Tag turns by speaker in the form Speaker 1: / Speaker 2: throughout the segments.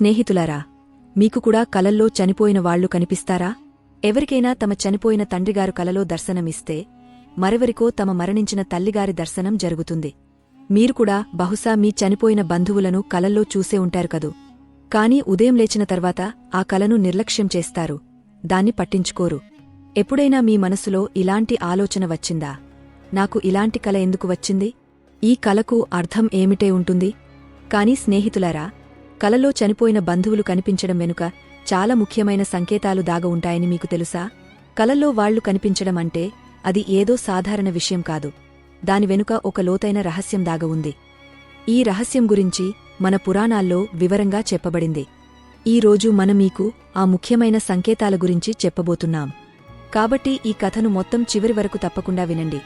Speaker 1: స్నేహితులారా మీకు కూడా కలల్లో చనిపోయిన వాళ్ళు కనిపిస్తారా? ఎవరికైనా తమ చనిపోయిన తండ్రిగారు కలలో దర్శనమిస్తే మరెవరికో తమ మరణించిన తల్లిగారి దర్శనం జరుగుతుంది. మీరు కూడా బహుశా మీ చనిపోయిన బంధువులను కలల్లో చూసే ఉంటారు కదూ? కాని ఉదయం లేచిన తర్వాత ఆ కలను నిర్లక్ష్యం చేస్తారు. దాన్ని పట్టించుకోరు. ఎప్పుడైనా మీ మనసులో ఇలాంటి ఆలోచన వచ్చిందా? నాకు ఇలాంటి కల ఎందుకు వచ్చింది? ఈ కలకు అర్థం ఏమిటే ఉంటుంది? కాని స్నేహితులారా కలలో చనిపోయిన బంధువులు కనిపించడం వెనుక చాలా ముఖ్యమైన సంకేతాలు దాగ ఉంటాయని మీకు తెలుసా? కలల్లో వాళ్ళు కనిపించడం అంటే అది ఏదో సాధారణ విషయం కాదు. దాని వెనుక ఒక లోతైన రహస్యం దాగ ఉంది. ఈ రహస్యం గురించి మన పురాణాల్లో వివరంగా చెప్పబడింది. ఈ రోజు మనం మీకు ఆ ముఖ్యమైన సంకేతాల గురించి చెప్పబోతున్నాం. కాబట్టి ఈ కథను మొత్తం చివరి వరకు తప్పకుండా వినండి.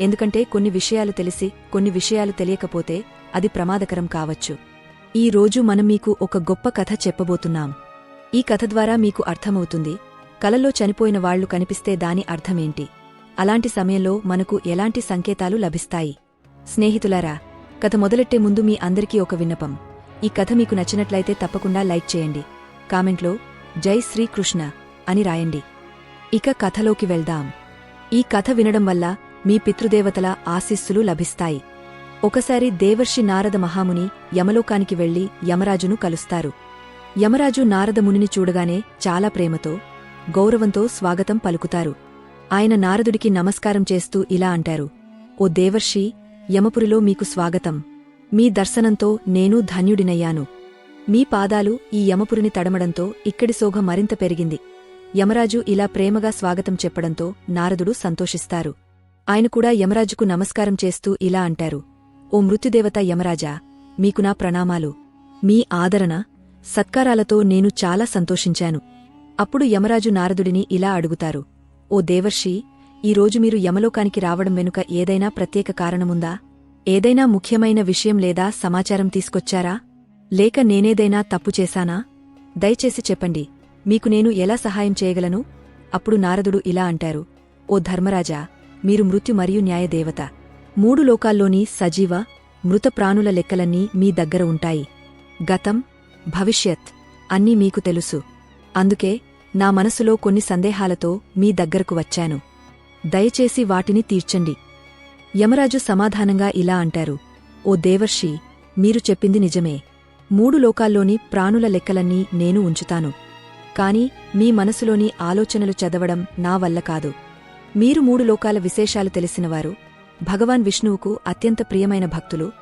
Speaker 1: ఎందుకంటే కొన్ని విషయాలు తెలిసి కొన్ని విషయాలు తెలియకపోతే అది ప్రమాదకరం కావచ్చు. ఈ రోజు మనం మీకు ఒక గొప్ప కథ చెప్పబోతున్నాం. ఈ కథ ద్వారా మీకు అర్థమవుతుంది కలలో చనిపోయిన వాళ్ళు కనిపిస్తే దాని అర్థమేంటి? అలాంటి సమయంలో మనకు ఎలాంటి సంకేతాలు లభిస్తాయి? స్నేహితులారా కథ మొదలెట్టే ముందు మీ అందరికీ ఒక విన్నపం. ఈ కథ మీకు నచ్చినట్లయితే తప్పకుండా లైక్ చేయండి. కామెంట్లో జై శ్రీకృష్ణ అని రాయండి. ఇక కథలోకి వెళ్దాం. ఈ కథ వినడం వల్ల మీ పితృదేవతల ఆశీస్సులు లభిస్తాయి. ఒకసారి దేవర్షి నారద మహాముని యమలోకానికి వెళ్ళి యమరాజును కలుస్తారు. యమరాజు నారదమునిని చూడగానే చాలా ప్రేమతో గౌరవంతో స్వాగతం పలుకుతారు. ఆయన నారదుడికి నమస్కారం చేస్తూ ఇలా అంటారు ఓ దేవర్షి యమపురిలో మీకు స్వాగతం. మీ దర్శనంతో నేను ధన్యుడినయ్యాను. మీ పాదాలు ఈ యమపురిని తడమడంతో ఇక్కడి శోభ మరింత పెరిగింది. యమరాజు ఇలా ప్రేమగా స్వాగతం చెప్పడంతో నారదుడు సంతోషిస్తారు. ఆయన కూడా యమరాజుకు నమస్కారం చేస్తూ ఇలా అంటారు ఓ మృత్యుదేవత యమరాజా మీకు నా ప్రణామాలు. మీ ఆదరణ సత్కారాలతో నేను చాలా సంతోషించాను. అప్పుడు యమరాజు నారదుడిని ఇలా అడుగుతారు. ఓ దేవర్షి ఈరోజు మీరు యమలోకానికి రావడం వెనుక ఏదైనా ప్రత్యేక కారణముందా? ఏదైనా ముఖ్యమైన విషయం లేదా సమాచారం తీసుకొచ్చారా? లేక నేనేదైనా తప్పు చేశానా? దయచేసి చెప్పండి మీకు నేను ఎలా సహాయం చేయగలను? అప్పుడు నారదుడు ఇలా అంటారు. ఓ ధర్మరాజా మీరు మృత్యు మరియు న్యాయదేవత. మూడు లోకాల్లోని సజీవ మృత ప్రాణుల లెక్కలన్నీ మీ దగ్గర ఉంటాయి. గతం భవిష్యత్ అన్నీ మీకు తెలుసు. అందుకే నా మనసులో కొన్ని సందేహాలతో మీ దగ్గరకు వచ్చాను. దయచేసి వాటిని తీర్చండి. యమరాజు సమాధానంగా ఇలా అంటారు. ఓ దేవర్షి మీరు చెప్పింది నిజమే. మూడు లోకాల్లోని ప్రాణుల లెక్కలన్నీ నేను ఉంచుతాను. కాని మీ మనసులోని ఆలోచనలు చదవడం నా వల్ల కాదు. మీరు మూడు లోకాల విశేషాలు తెలిసినవారు భగవాన్ విష్ణువుకు అత్యంత ప్రియమైన భక్తులు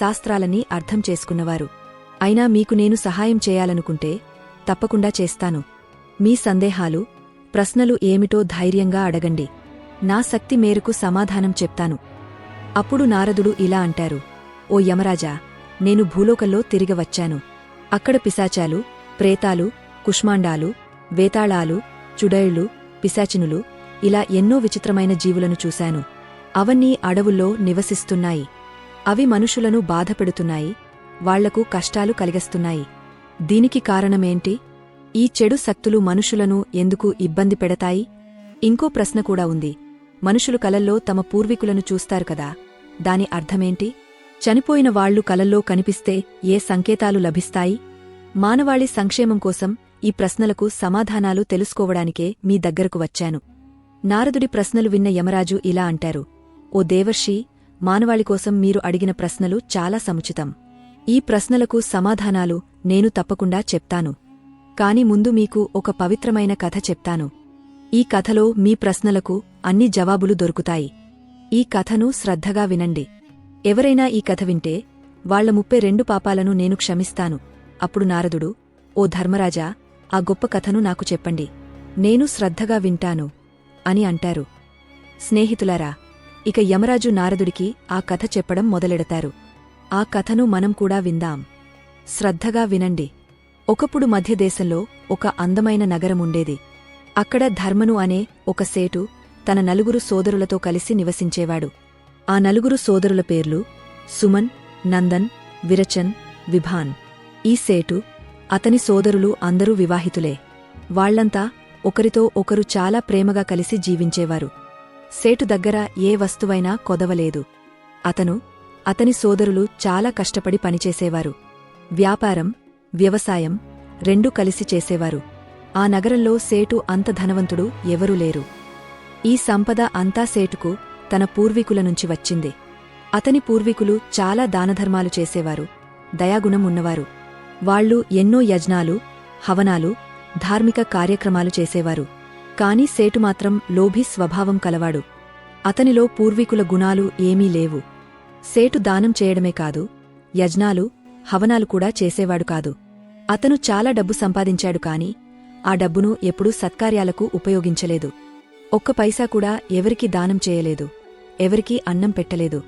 Speaker 1: శాస్త్రాలన్నీ అర్థం చేసుకున్నవారు. అయినా మీకు నేను సహాయం చేయాలనుకుంటే తప్పకుండా చేస్తాను. మీ సందేహాలు ప్రశ్నలు ఏమిటో ధైర్యంగా అడగండి. నా శక్తి మేరకు సమాధానం చెప్తాను. అప్పుడు నారదుడు ఇలా అంటారు. ఓ యమరాజా నేను భూలోకంలో తిరిగి వచ్చాను. అక్కడ పిశాచాలు ప్రేతాలు కుష్మాండాలు వేతాళాలు చుడైళ్ళు పిశాచినులు ఇలా ఎన్నో విచిత్రమైన జీవులను చూశాను. అవన్నీ అడవుల్లో నివసిస్తున్నాయి. అవి మనుషులను బాధపెడుతున్నాయి. వాళ్ళకు కష్టాలు కలిగస్తున్నాయి. దీనికి కారణమేంటి? ఈ చెడు శక్తులు మనుషులను ఎందుకు ఇబ్బంది పెడతాయి? ఇంకో ప్రశ్న కూడా ఉంది. మనుషులు కలల్లో తమ పూర్వీకులను చూస్తారు కదా. దాని అర్థమేంటి? చనిపోయిన వాళ్ళు కలల్లో కనిపిస్తే ఏ సంకేతాలు లభిస్తాయి? మానవాళి సంక్షేమం కోసం ఈ ప్రశ్నలకు సమాధానాలు తెలుసుకోవడానికే మీ దగ్గరకు వచ్చాను. నారదుడి ప్రశ్నలు విన్న యమరాజు ఇలా అంటారు. ఓ దేవర్షి మానవాళి కోసం మీరు అడిగిన ప్రశ్నలు చాలా సముచితం. ఈ ప్రశ్నలకు సమాధానాలు నేను తప్పకుండా చెప్తాను. కాని ముందు మీకు ఒక పవిత్రమైన కథ చెప్తాను. ఈ కథలో మీ ప్రశ్నలకు అన్ని జవాబులు దొరుకుతాయి. ఈ కథను శ్రద్ధగా వినండి. ఎవరైనా ఈ కథ వింటే వాళ్ళ ముప్పై రెండు పాపాలను నేను క్షమిస్తాను. అప్పుడు నారదుడు ఓ ధర్మరాజా ఆ గొప్ప కథను నాకు చెప్పండి. నేను శ్రద్ధగా వింటాను అని అంటారు. స్నేహితులారా ఇక యమరాజు నారదుడికి ఆ కథ చెప్పడం మొదలెడతారు. ఆ కథను మనం కూడా విందాం. శ్రద్ధగా వినండి. ఒకప్పుడు మధ్యదేశంలో ఒక అందమైన నగరముండేది అక్కడ ధర్మను అనే ఒక సేటు తన నలుగురు సోదరులతో కలిసి నివసించేవాడు. ఆ నలుగురు సోదరుల పేర్లు సుమన్ నందన్ విరచన్ విభాన్. ఈ సేటు అతని సోదరులు అందరూ వివాహితులే. వాళ్ళంతా ఒకరితో ఒకరు చాలా ప్రేమగా కలిసి జీవించేవారు. సేటు దగ్గర ఏ వస్తువైనా కొదవలేదు. అతను అతని సోదరులు చాలా కష్టపడి పనిచేసేవారు. వ్యాపారం వ్యవసాయం రెండూ కలిసి చేసేవారు. ఆ నగరంలో సేటు అంత ధనవంతుడు ఎవరూ లేరు. ఈ సంపద అంతా సేటుకు తన పూర్వీకుల నుంచి వచ్చింది. అతని పూర్వీకులు చాలా దానధర్మాలు చేసేవారు. దయాగుణం ఉన్నవారు. వాళ్ళు ఎన్నో యజ్ఞాలు హవనాలు ధార్మిక కార్యక్రమాలు చేసేవారు. కాని సేటు మాత్రం లోభి స్వభావం కలవాడు. అతనిలో పూర్వీకుల గుణాలు ఏమీ లేవు. సేటు దానం చేయడమే కాదు యజ్ఞాలు హవనాలు కూడా చేసేవాడు కాదు. అతను చాలా డబ్బు సంపాదించాడు కాని ఆ డబ్బును ఎప్పుడూ సత్కార్యాలకు ఉపయోగించలేదు. ఒక్క పైసా కూడా ఎవరికీ దానం చేయలేదు ఎవరికీ అన్నం పెట్టలేదు.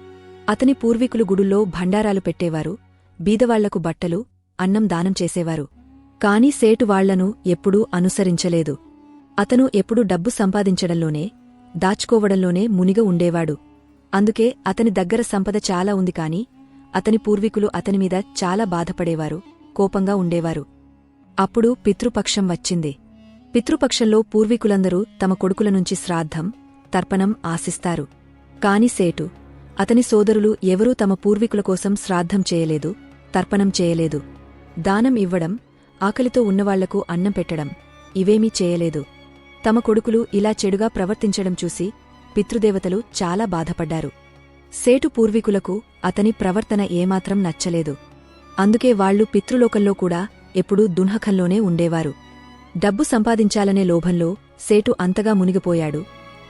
Speaker 1: అతని పూర్వీకులు గుడుల్లో భండారాలు పెట్టేవారు బీదవాళ్ళకు బట్టలు అన్నం దానం చేసేవారు. కాని సేటు వాళ్ళను ఎప్పుడూ అనుసరించలేదు. అతను ఎప్పుడూ డబ్బు సంపాదించడంలోనే దాచుకోవడంలోనే మునిగ ఉండేవాడు. అందుకే అతని దగ్గర సంపద చాలా ఉంది కాని అతని పూర్వీకులు అతనిమీద చాలా బాధపడేవారు కోపంగా ఉండేవారు. అప్పుడు పితృపక్షం వచ్చింది. పితృపక్షంలో పూర్వీకులందరూ తమ కొడుకుల నుంచి శ్రాద్ధం తర్పణం ఆశిస్తారు. కాని సేటు అతని సోదరులు ఎవరూ తమ పూర్వీకుల కోసం శ్రాద్ధం చేయలేదు తర్పణం చేయలేదు. దానం ఇవ్వడం ఆకలితో ఉన్నవాళ్ళకు అన్నం పెట్టడం ఇవేమీ చేయలేదు. తమ కొడుకులు ఇలా చెడుగా ప్రవర్తించడం చూసి పితృదేవతలు చాలా బాధపడ్డారు. సేటు పూర్వీకులకు అతని ప్రవర్తన ఏమాత్రం నచ్చలేదు. అందుకే వాళ్ళు పితృలోకంలో కూడా ఎప్పుడూ దున్హకంలోనే ఉండేవారు. డబ్బు సంపాదించాలనే లోభంలో సేటు అంతగా మునిగిపోయాడు.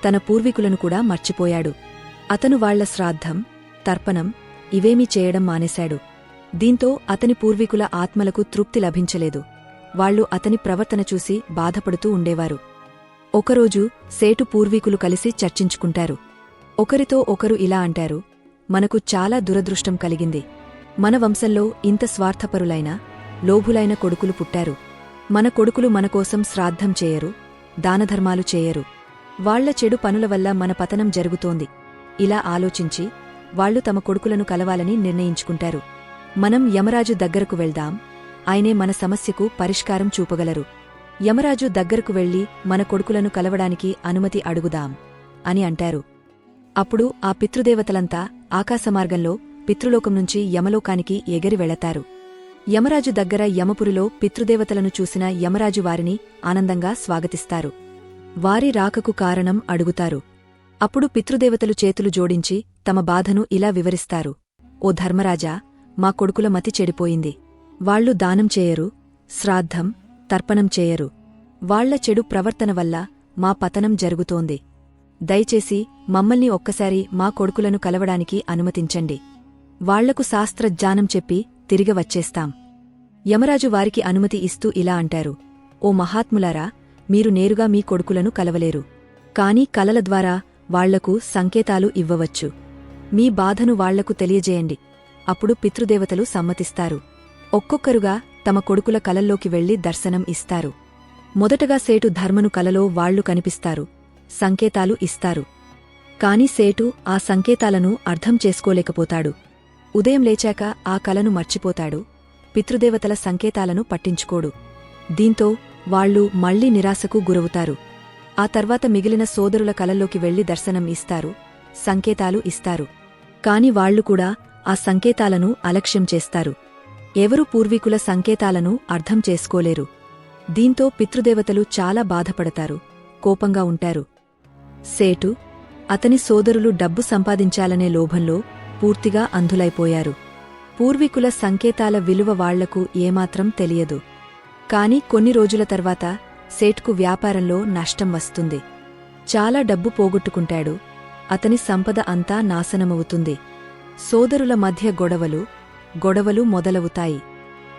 Speaker 1: తన పూర్వీకులను కూడా మర్చిపోయాడు. అతను వాళ్ళ శ్రాద్ధం తర్పణం ఇవేమీ చేయడం మానేశాడు. దీంతో అతని పూర్వీకుల ఆత్మలకు తృప్తి లభించలేదు. వాళ్ళు అతని ప్రవర్తన చూసి బాధపడుతూ ఉండేవారు. ఒకరోజు సేటు పూర్వీకులు కలిసి చర్చించుకుంటారు. ఒకరితో ఒకరు ఇలా అంటారు మనకు చాలా దురదృష్టం కలిగింది. మన వంశంలో ఇంత స్వార్థపరులైన లోభులైన కొడుకులు పుట్టారు. మన కొడుకులు మనకోసం శ్రాద్ధం చేయరు దానధర్మాలు చేయరు. వాళ్ళ చెడు పనుల వల్ల మన పతనం జరుగుతోంది. ఇలా ఆలోచించి వాళ్ళు తమ కొడుకులను కలవాలని నిర్ణయించుకుంటారు. మనం యమరాజు దగ్గరకు వెళ్దాం. ఆయనే మన సమస్యకు పరిష్కారం చూపగలరు. యమరాజు దగ్గరకు వెళ్ళి మన కొడుకులను కలవడానికి అనుమతి అడుగుదాం అని అంటారు. అప్పుడు ఆ పితృదేవతలంతా ఆకాశమార్గంలో పితృలోకం నుంచి యమలోకానికి ఎగిరి వెళతారు. యమరాజు దగ్గర యమపురిలో పితృదేవతలను చూసిన యమరాజు వారిని ఆనందంగా స్వాగతిస్తారు. వారి రాకకు కారణం అడుగుతారు. అప్పుడు పితృదేవతలు చేతులు జోడించి తమ బాధను ఇలా వివరిస్తారు. ఓ ధర్మరాజా మా కొడుకుల మతి చెడిపోయింది. వాళ్ళు దానం చేయరు. శ్రాద్ధం తర్పణం చేయరు. వాళ్ళ చెడు ప్రవర్తన వల్ల మా పతనం జరుగుతోంది. దయచేసి మమ్మల్ని ఒక్కసారి మా కొడుకులను కలవడానికి అనుమతించండి. వాళ్ళకు శాస్త్రజ్ఞానం చెప్పి తిరిగి వచ్చేస్తాం. యమరాజు వారికి అనుమతి ఇస్తూ ఇలా అంటారు. ఓ మహాత్ములారా మీరు నేరుగా మీ కొడుకులను కలవలేరు. కాని కలల ద్వారా వాళ్ళకు సంకేతాలు ఇవ్వవచ్చు. మీ బాధను వాళ్ళకు తెలియజేయండి. అప్పుడు పితృదేవతలు సమ్మతిస్తారు. ఒక్కొక్కరుగా తమ కొడుకుల కలల్లోకి వెళ్ళి దర్శనం ఇస్తారు. మొదటగా సేటు ధర్మను కలలో వాళ్ళు కనిపిస్తారు. సంకేతాలు ఇస్తారు. కాని సేటు ఆ సంకేతాలను అర్థం చేసుకోలేకపోతాడు. ఉదయం లేచాక ఆ కలను మర్చిపోతాడు. పితృదేవతల సంకేతాలను పట్టించుకోడు. దీంతో వాళ్ళు మళ్ళీ నిరాశకు గురవుతారు. ఆ తర్వాత మిగిలిన సోదరుల కలల్లోకి వెళ్ళి దర్శనం ఇస్తారు. సంకేతాలు ఇస్తారు. కాని వాళ్ళు కూడా ఆ సంకేతాలను అలక్ష్యం చేస్తారు. ఎవరు పూర్వీకుల సంకేతాలను అర్థం చేసుకోలేరు. దీంతో పితృదేవతలు చాలా బాధపడతారు. కోపంగా ఉంటారు. సేటు అతని సోదరులు డబ్బు సంపాదించాలనే లోభంలో పూర్తిగా అంధులైపోయారు. పూర్వీకుల సంకేతాల విలువ వాళ్ళకు ఏమాత్రం తెలియదు. కాని కొన్ని రోజుల తర్వాత సేట్కు వ్యాపారంలో నష్టం వస్తుంది. చాలా డబ్బు పోగొట్టుకుంటాడు. అతని సంపద అంతా నాశనమవుతుంది. సోదరుల మధ్య గొడవలు గొడవలు మొదలవుతాయి.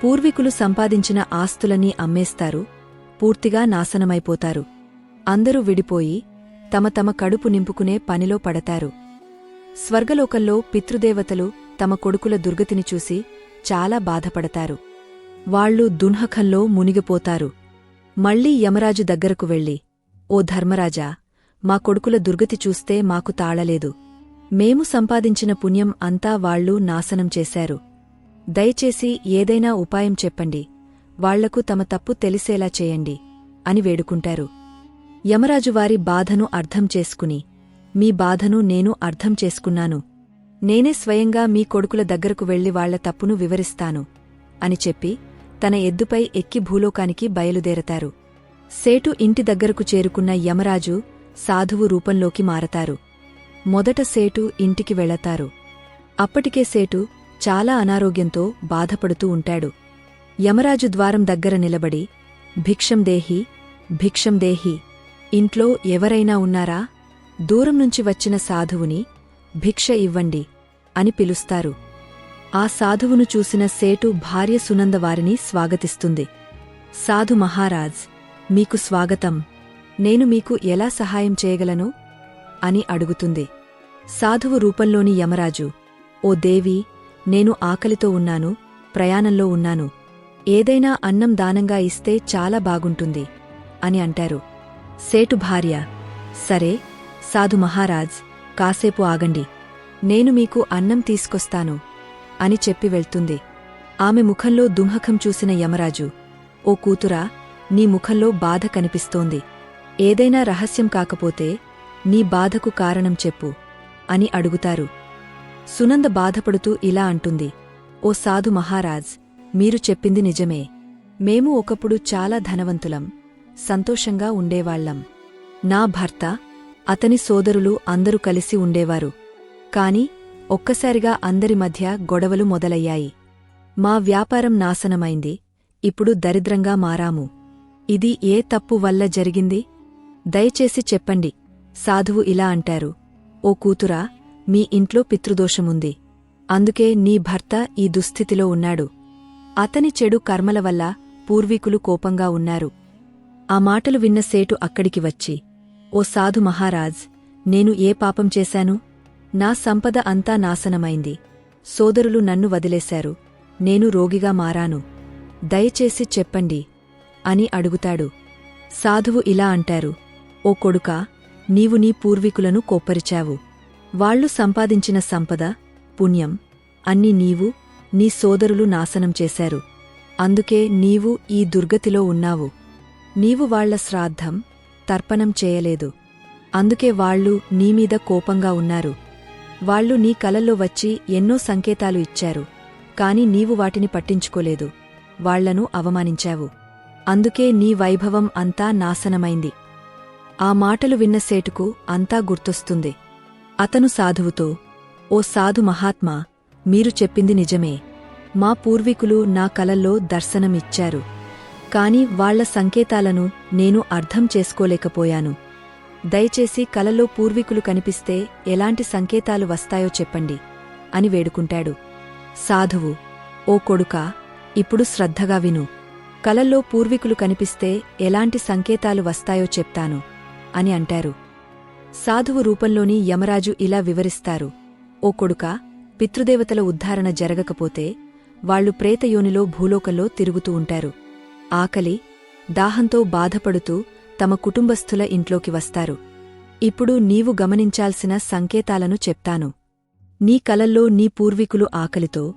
Speaker 1: పూర్వీకులు సంపాదించిన ఆస్తులన్నీ అమ్మేస్తారు. పూర్తిగా నాశనమైపోతారు. అందరూ విడిపోయి తమ తమ కడుపు నింపుకునే పనిలో పడతారు. స్వర్గలోకంలో పితృదేవతలు తమ కొడుకుల దుర్గతిని చూసి చాలా బాధపడతారు. వాళ్ళు దున్హకంలో మునిగిపోతారు. మళ్ళీ యమరాజు దగ్గరకు వెళ్ళి ఓ ధర్మరాజా మా కొడుకుల దుర్గతి చూస్తే మాకు తాళలేదు. మేము సంపాదించిన పుణ్యం అంతా వాళ్ళు నాశనం చేశారు. దయచేసి ఏదైనా ఉపాయం చెప్పండి. వాళ్ళకు తమ తప్పు తెలిసేలా చేయండి అని వేడుకుంటారు. యమరాజు వారి బాధను అర్థం చేసుకుని మీ బాధను నేను అర్థం చేసుకున్నాను. నేనే స్వయంగా మీ కొడుకుల దగ్గరకు వెళ్ళి వాళ్ళ తప్పును వివరిస్తాను అని చెప్పి తన ఎద్దుపై ఎక్కి భూలోకానికి బయలుదేరతారు. సేటు ఇంటి దగ్గరకు చేరుకున్న యమరాజు సాధువు రూపంలోకి మారతారు. మొదట సేటు ఇంటికి వెళతారు. అప్పటికే సేటు చాలా అనారోగ్యంతో బాధపడుతూ ఉంటాడు. యమరాజు ద్వారం దగ్గర నిలబడి భిక్షం దేహి భిక్షం దేహి ఇంట్లో ఎవరైనా ఉన్నారా? దూరం నుంచి వచ్చిన సాధువుని భిక్ష ఇవ్వండి అని పిలుస్తారు. ఆ సాధువును చూసిన సేటు భార్య సునంద వారిని స్వాగతిస్తుంది. సాధు మహారాజ్ మీకు స్వాగతం. నేను మీకు ఎలా సహాయం చేయగలను? అని అడుగుతుంది. సాధువు రూపంలోని యమరాజు ఓ దేవి నేను ఆకలితో ఉన్నాను ప్రయాణంలో ఉన్నాను. ఏదైనా అన్నం దానంగా ఇస్తే చాలా బాగుంటుంది అని అంటారు. సేటు భార్య సరే సాధు మహారాజ్ కాసేపు ఆగండి. నేను మీకు అన్నం తీసుకొస్తాను అని చెప్పి వెళ్తుంది. ఆమె ముఖంలో దుంహకం చూసిన యమరాజు ఓ కూతురా నీ ముఖంలో బాధ కనిపిస్తోంది. ఏదైనా రహస్యం కాకపోతే నీ బాధకు కారణం చెప్పు అని అడుగుతారు. సునంద బాధపడుతూ ఇలా అంటుంది ఓ సాధు మహారాజ్ మీరు చెప్పింది నిజమే. మేము ఒకప్పుడు చాలా ధనవంతులం సంతోషంగా ఉండేవాళ్ళం నా భర్త అతని సోదరులు అందరూ కలిసి ఉండేవారు. కాని ఒక్కసారిగా అందరి మధ్య గొడవలు మొదలయ్యాయి. మా వ్యాపారం నాశనమైంది ఇప్పుడు దరిద్రంగా మారాము. ఇది ఏ తప్పు వల్ల జరిగింది? దయచేసి చెప్పండి సాధువు ఇలా అంటారు. ఓ కూతురా మీ ఇంట్లో పితృదోషముంది. అందుకే నీ భర్త ఈ దుస్థితిలో ఉన్నాడు. అతని చెడు కర్మల వల్ల పూర్వీకులు కోపంగా ఉన్నారు. ఆ మాటలు విన్న సేటు అక్కడికి వచ్చి ఓ సాధు మహారాజ్ నేను ఏ పాపం చేశాను? నా సంపద అంతా నాశనమైంది. సోదరులు నన్ను వదిలేశారు. నేను రోగిగా మారాను. దయచేసి చెప్పండి అని అడుగుతాడు. సాధువు ఇలా అంటారు ఓ కొడుకా నీవు నీ పూర్వీకులను కోప్పరిచావు. వాళ్ళు సంపాదించిన సంపద పుణ్యం అన్ని నీవు నీ సోదరులు నాశనం చేశారు. అందుకే నీవు ఈ దుర్గతిలో ఉన్నావు. నీవు వాళ్ళ శ్రాద్ధం తర్పణం చేయలేదు. అందుకే వాళ్ళు నీమీద కోపంగా ఉన్నారు. వాళ్ళు నీ కలల్లో వచ్చి ఎన్నో సంకేతాలు ఇచ్చారు. కాని నీవు వాటిని పట్టించుకోలేదు. వాళ్ళను అవమానించావు. అందుకే నీ వైభవం అంతా నాశనమైంది. ఆ మాటలు విన్న సేటుకు అంతా గుర్తొస్తుంది. అతను సాధువుతో ఓ సాధు మహాత్మా మీరు చెప్పింది నిజమే. మా పూర్వీకులు నా కలల్లో దర్శనమిచ్చారు. కాని వాళ్ళ సంకేతాలను నేను అర్థం చేసుకోలేకపోయాను. దయచేసి కలలో పూర్వీకులు కనిపిస్తే ఎలాంటి సంకేతాలు వస్తాయో చెప్పండి అని వేడుకుంటాడు. సాధువు ఓ కొడుకా ఇప్పుడు శ్రద్ధగా విను. కలల్లో పూర్వీకులు కనిపిస్తే ఎలాంటి సంకేతాలు వస్తాయో చెప్తాను అని అంటారు. సాధువు రూపంలోని యమరాజు ఇలా వివరిస్తారు. ఓ కొడుకా పితృదేవతల ఉద్ధారణ జరగకపోతే వాళ్ళు ప్రేతయోనిలో భూలోకంలో తిరుగుతూ ఉంటారు. ఆకలి దాహంతో బాధపడుతూ తమ కుటుంబస్థుల ఇంట్లోకి వస్తారు. ఇప్పుడు నీవు గమనించాల్సిన సంకేతాలను చెప్తాను. నీ కలల్లో నీ పూర్వీకులు ఆకలితో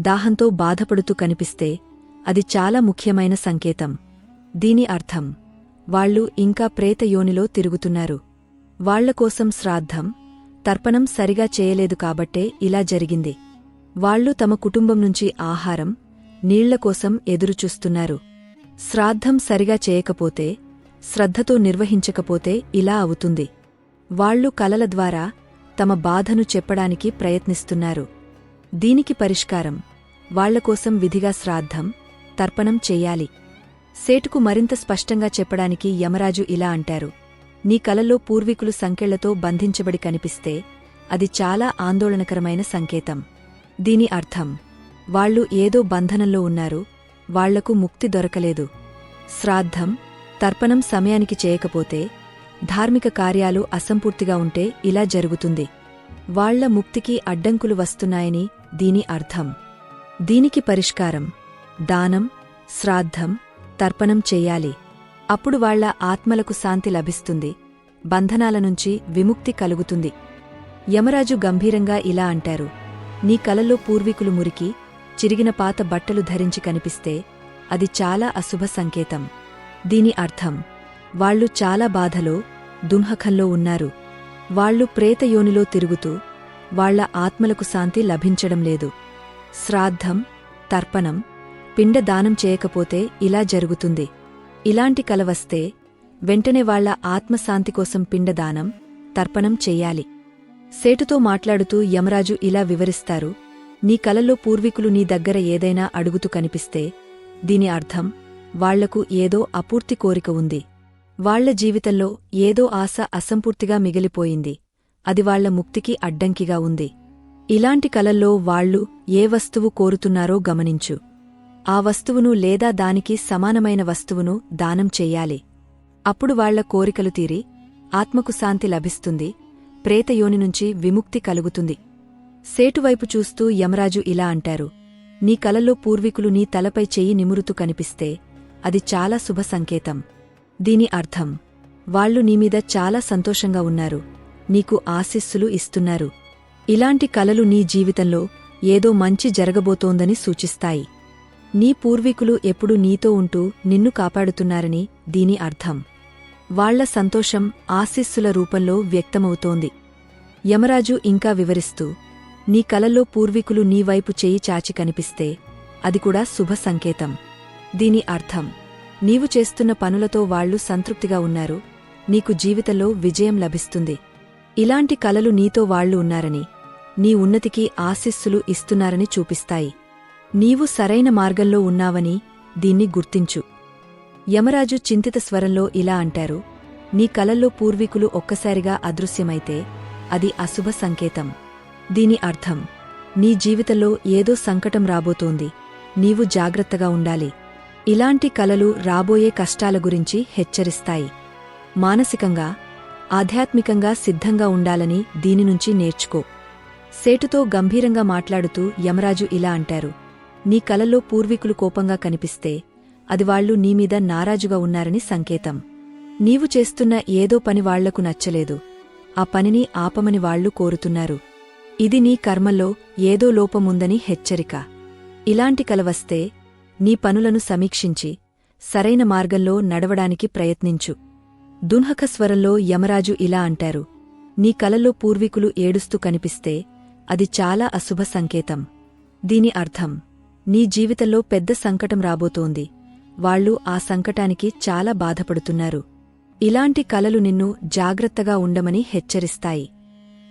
Speaker 1: దాహంతో బాధపడుతూ కనిపిస్తే అది చాలా ముఖ్యమైన సంకేతం. దీని అర్థం వాళ్ళు ఇంకా ప్రేతయోనిలో తిరుగుతున్నారు. వాళ్ళకోసం శ్రాద్ధం తర్పణం సరిగా చేయలేదు కాబట్టే ఇలా జరిగింది. వాళ్ళు తమ కుటుంబం నుంచి ఆహారం నీళ్ళకోసం ఎదురుచూస్తున్నారు. శ్రాద్ధం సరిగా చేయకపోతే శ్రద్ధతో నిర్వహించకపోతే ఇలా అవుతుంది. వాళ్ళు కలల ద్వారా తమ బాధను చెప్పడానికి ప్రయత్నిస్తున్నారు. దీనికి పరిష్కారం వాళ్ళకోసం విధిగా శ్రాద్ధం తర్పణం చెయ్యాలి సేటుకు మరింత స్పష్టంగా చెప్పడానికి యమరాజు ఇలా అంటారు. నీ కలలో పూర్వీకులు సంకెళ్ళతో బంధించబడి కనిపిస్తే అది చాలా ఆందోళనకరమైన సంకేతం. దీని అర్థం వాళ్ళు ఏదో బంధనంలో ఉన్నారు వాళ్ళకు ముక్తి దొరకలేదు. శ్రాద్ధం తర్పణం సమయానికి చేయకపోతే ధార్మిక కార్యాలు అసంపూర్తిగా ఉంటే ఇలా జరుగుతుంది. వాళ్ళ ముక్తికి అడ్డంకులు వస్తున్నాయని దీని అర్థం. దీనికి పరిష్కారం దానం శ్రాద్ధం తర్పణం చెయ్యాలి అప్పుడు వాళ్ళ ఆత్మలకు శాంతి లభిస్తుంది. బంధనాల నుంచి విముక్తి కలుగుతుంది. యమరాజు గంభీరంగా ఇలా అంటారు. నీ కలలో పూర్వీకులు మురికి చిరిగిన పాత బట్టలు ధరించి కనిపిస్తే అది చాలా అశుభ సంకేతం. దీని అర్థం వాళ్ళు చాలా బాధలో దుంహకంలో ఉన్నారు. వాళ్ళు ప్రేతయోనిలో తిరుగుతూ వాళ్ళ ఆత్మలకు శాంతి లభించడం లేదు. శ్రాద్ధం తర్పణం పిండ దానం చేయకపోతే ఇలా జరుగుతుంది. ఇలాంటి కల వస్తే వెంటనే వాళ్ళ ఆత్మశాంతి కోసం పిండదానం తర్పణం చెయ్యాలి సేటుతో మాట్లాడుతూ యమరాజు ఇలా వివరిస్తారు నీ కలలో పూర్వీకులు నీ దగ్గర ఏదైనా అడుగుతూ కనిపిస్తే దీని అర్థం వాళ్ళకు ఏదో అపూర్తి కోరిక ఉంది. వాళ్ళ జీవితంలో ఏదో ఆశ అసంపూర్తిగా మిగిలిపోయింది. అది వాళ్ళ ముక్తికి అడ్డంకిగా ఉంది. ఇలాంటి కలల్లో వాళ్ళు ఏ వస్తువు కోరుతున్నారో గమనించు. ఆ వస్తువును లేదా దానికి సమానమైన వస్తువును దానం చెయ్యాలి అప్పుడు వాళ్ళ కోరికలు తీరి ఆత్మకు శాంతి లభిస్తుంది ప్రేతయోని నుంచి విముక్తి కలుగుతుంది. సేటువైపు చూస్తూ యమరాజు ఇలా అంటారు నీ కలలో పూర్వీకులు నీ తలపై చెయ్యి నిమురుతూ కనిపిస్తే అది చాలా శుభ సంకేతం. దీని అర్థం వాళ్ళు నీమీద చాలా సంతోషంగా ఉన్నారు నీకు ఆశీస్సులు ఇస్తున్నారు. ఇలాంటి కలలు నీ జీవితంలో ఏదో మంచి జరగబోతోందని సూచిస్తాయి. నీ పూర్వీకులు ఎప్పుడు నీతో ఉంటూ నిన్ను కాపాడుతున్నారని దీని అర్థం. వాళ్ళ సంతోషం ఆశీస్సుల రూపంలో వ్యక్తమవుతోంది. యమరాజు ఇంకా వివరిస్తూ నీ కలల్లో పూర్వీకులు నీవైపు చేయి చాచి కనిపిస్తే అది కూడా శుభ సంకేతం. దీని అర్థం నీవు చేస్తున్న పనులతో వాళ్ళు సంతృప్తిగా ఉన్నారు నీకు జీవితంలో విజయం లభిస్తుంది. ఇలాంటి కలలు నీతో వాళ్ళు ఉన్నారని నీ ఉన్నతికి ఆశిస్సులు ఇస్తున్నారని చూపిస్తాయి. నీవు సరైన మార్గంలో ఉన్నావని దీన్ని గుర్తించు. యమరాజు చింతిత స్వరంలో ఇలా అంటారు నీ కలల్లో పూర్వీకులు ఒక్కసారిగా అదృశ్యమైతే అది అశుభ సంకేతం. దీని అర్థం నీ జీవితంలో ఏదో సంకటం రాబోతోంది నీవు జాగ్రత్తగా ఉండాలి. ఇలాంటి కలలు రాబోయే కష్టాల గురించి హెచ్చరిస్తాయి. మానసికంగా ఆధ్యాత్మికంగా సిద్ధంగా ఉండాలని దీనినుంచి నేర్చుకో. సేటుతో గంభీరంగా మాట్లాడుతూ యమరాజు ఇలా అంటారు నీ కలలో పూర్వీకులు కోపంగా కనిపిస్తే అది వాళ్ళు నీమీద నారాజుగా ఉన్నారని సంకేతం. నీవు చేస్తున్న ఏదో పని వాళ్ళకు నచ్చలేదు. ఆ పనిని ఆపమని వాళ్ళు కోరుతున్నారు. ఇది నీ కర్మలో ఏదో లోపముందని హెచ్చరిక. ఇలాంటి కలవస్తే నీ పనులను సమీక్షించి సరైన మార్గంలో నడవడానికి ప్రయత్నించు. దున్హక స్వరంలో యమరాజు ఇలా అంటారు. నీ కలలో పూర్వీకులు ఏడుస్తూ కనిపిస్తే అది చాలా అశుభ సంకేతం. దీని అర్థం నీ జీవితంలో పెద్ద సంకటం రాబోతోంది. వాళ్ళు ఆ సంకటానికి చాలా బాధపడుతున్నారు. ఇలాంటి కలలు నిన్ను జాగ్రత్తగా ఉండమని హెచ్చరిస్తాయి.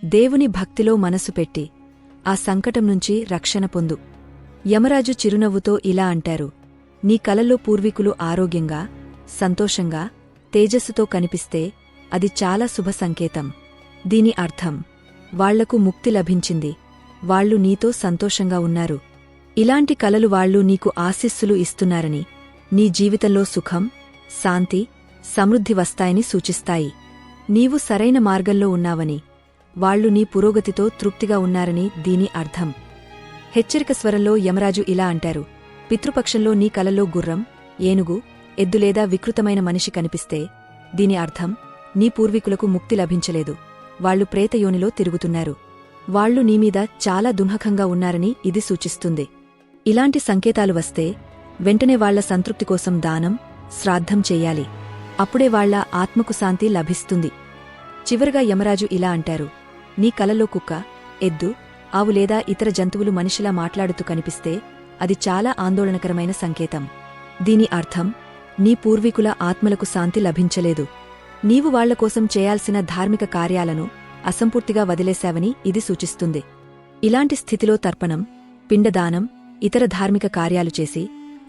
Speaker 1: దేవుని భక్తిలో మనసు పెట్టి ఆ సంకటం నుంచి రక్షణ పొందు. యమరాజు చిరునవ్వుతో ఇలా అంటారు. నీ కలల్లో పూర్వీకులు ఆరోగ్యంగా సంతోషంగా తేజస్సుతో కనిపిస్తే అది చాలా శుభ సంకేతం. దీని అర్థం వాళ్ళకు ముక్తి లభించింది. వాళ్ళు నీతో సంతోషంగా ఉన్నారు. ఇలాంటి కలలు వాళ్ళు నీకు ఆశిస్సులు ఇస్తున్నారని నీ జీవితంలో సుఖం శాంతి సమృద్ధి వస్తాయని సూచిస్తాయి. నీవు సరైన మార్గంలో ఉన్నావని వాళ్ళు నీ పురోగతితో తృప్తిగా ఉన్నారని దీని అర్థం. హెచ్చరిక స్వరంలో యమరాజు ఇలా అంటారు పితృపక్షంలో నీ కలలో గుర్రం ఏనుగు ఎద్దు లేదా వికృతమైన మనిషి కనిపిస్తే దీని అర్థం నీ పూర్వీకులకు ముక్తి లభించలేదు వాళ్ళు ప్రేతయోనిలో తిరుగుతున్నారు. వాళ్ళు నీమీద చాలా దున్హకంగా ఉన్నారని ఇది సూచిస్తుంది. ఇలాంటి సంకేతాలు వస్తే వెంటనే వాళ్ళ సంతృప్తి కోసం దానం శ్రాద్ధం చెయ్యాలి అప్పుడే వాళ్ళ ఆత్మకు శాంతి లభిస్తుంది. చివరగా యమరాజు ఇలా అంటారు. నీ కలలో కుక్క ఎద్దు ఆవు లేదా ఇతర జంతువులు మనిషిలా మాట్లాడుతూ కనిపిస్తే అది చాలా ఆందోళనకరమైన సంకేతం. దీని అర్థం నీ పూర్వీకుల ఆత్మలకు శాంతి లభించలేదు. నీవు వాళ్ళ కోసం చేయాల్సిన ధార్మిక కార్యాలను అసంపూర్తిగా వదిలేశావని ఇది సూచిస్తుంది. ఇలాంటి స్థితిలో తర్పణం పిండదానం ఇతర ధార్మిక కార్యాలు చేసి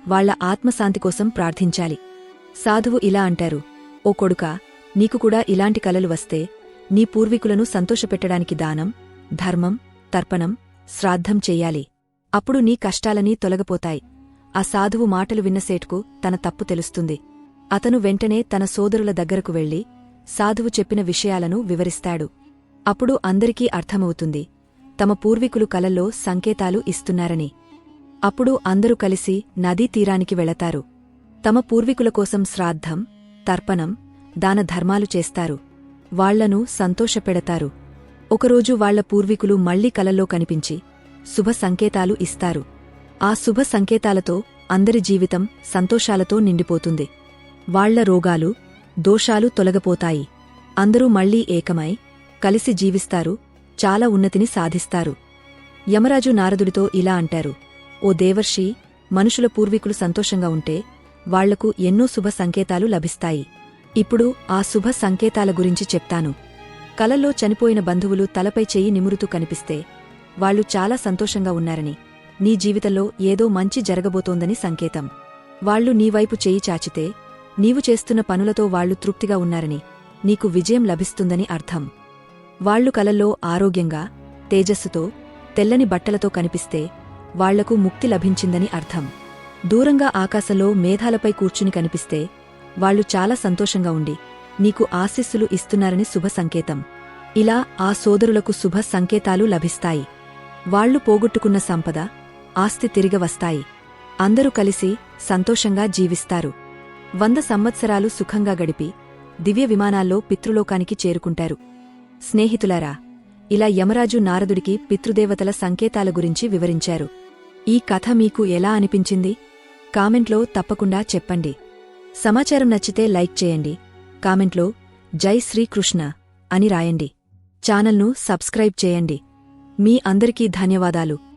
Speaker 1: వాళ్ళ ఆత్మశాంతి కోసం ప్రార్థించాలి. సాధువు ఇలా అంటారు ఓ కొడుక నీకు కూడా ఇలాంటి కలలు వస్తే నీ పూర్వీకులను సంతోషపెట్టడానికి దానం ధర్మం తర్పణం శ్రాద్ధం చెయ్యాలి అప్పుడు నీ కష్టాలనీ తొలగపోతాయి. ఆ సాధువు మాటలు విన్నసేట్కు తన తప్పు తెలుస్తుంది. అతను వెంటనే తన సోదరుల దగ్గరకు వెళ్ళి సాధువు చెప్పిన విషయాలను వివరిస్తాడు. అప్పుడు అందరికీ అర్థమవుతుంది తమ పూర్వీకులు కలల్లో సంకేతాలు ఇస్తున్నారని. అప్పుడు అందరూ కలిసి నదీ తీరానికి వెళతారు. తమ పూర్వీకుల కోసం శ్రాద్ధం తర్పణం దానధర్మాలు చేస్తారు. వాళ్ళను సంతోషపెడతారు. ఒకరోజు వాళ్ళ పూర్వీకులు మళ్ళీ కలల్లో కనిపించి శుభ సంకేతాలు ఇస్తారు. ఆ శుభ సంకేతాలతో అందరి జీవితం సంతోషాలతో నిండిపోతుంది. వాళ్ళ రోగాలు దోషాలు తొలగపోతాయి. అందరూ మళ్ళీ ఏకమై కలిసి జీవిస్తారు చాలా ఉన్నతిని సాధిస్తారు. యమరాజు నారదుడితో ఇలా అంటారు. ఓ దేవర్షి మనుషుల పూర్వీకులు సంతోషంగా ఉంటే వాళ్ళకు ఎన్నో శుభ సంకేతాలు లభిస్తాయి. ఇప్పుడు ఆ శుభ సంకేతాల గురించి చెప్తాను. కలల్లో చనిపోయిన బంధువులు తలపై చెయ్యి నిమురుతూ కనిపిస్తే వాళ్ళు చాలా సంతోషంగా ఉన్నారని నీ జీవితంలో ఏదో మంచి జరగబోతోందని సంకేతం. వాళ్ళు నీవైపు చెయ్యి చాచితే నీవు చేస్తున్న పనులతో వాళ్ళు తృప్తిగా ఉన్నారని నీకు విజయం లభిస్తుందని అర్థం. వాళ్ళు కలల్లో ఆరోగ్యంగా తేజస్సుతో తెల్లని బట్టలతో కనిపిస్తే వాళ్ళకు ముక్తి లభించిందని అర్థం. దూరంగా ఆకాశంలో మేఘాలపై కూర్చుని కనిపిస్తే వాళ్ళు చాలా సంతోషంగా ఉండి నీకు ఆశీస్సులు ఇస్తున్నారని శుభ సంకేతం. ఇలా ఆ సోదరులకు శుభ సంకేతాలు లభిస్తాయి. వాళ్ళు పోగొట్టుకున్న సంపద ఆస్తి తిరిగి వస్తాయి. అందరూ కలిసి సంతోషంగా జీవిస్తారు. వంద సంవత్సరాలు సుఖంగా గడిపి దివ్య విమానాల్లో పితృలోకానికి చేరుకుంటారు. స్నేహితులారా ఇలా యమరాజు నారదుడికి పితృదేవతల సంకేతాల గురించి వివరించారు. ఈ కథ మీకు ఎలా అనిపించింది? కామెంట్లో తప్పకుండా చెప్పండి. సమాచారం నచ్చితే లైక్ చేయండి. కామెంట్లో జై శ్రీకృష్ణ అని రాయండి. ఛానల్ను సబ్స్క్రైబ్ చేయండి. మీ అందరికీ ధన్యవాదాలు.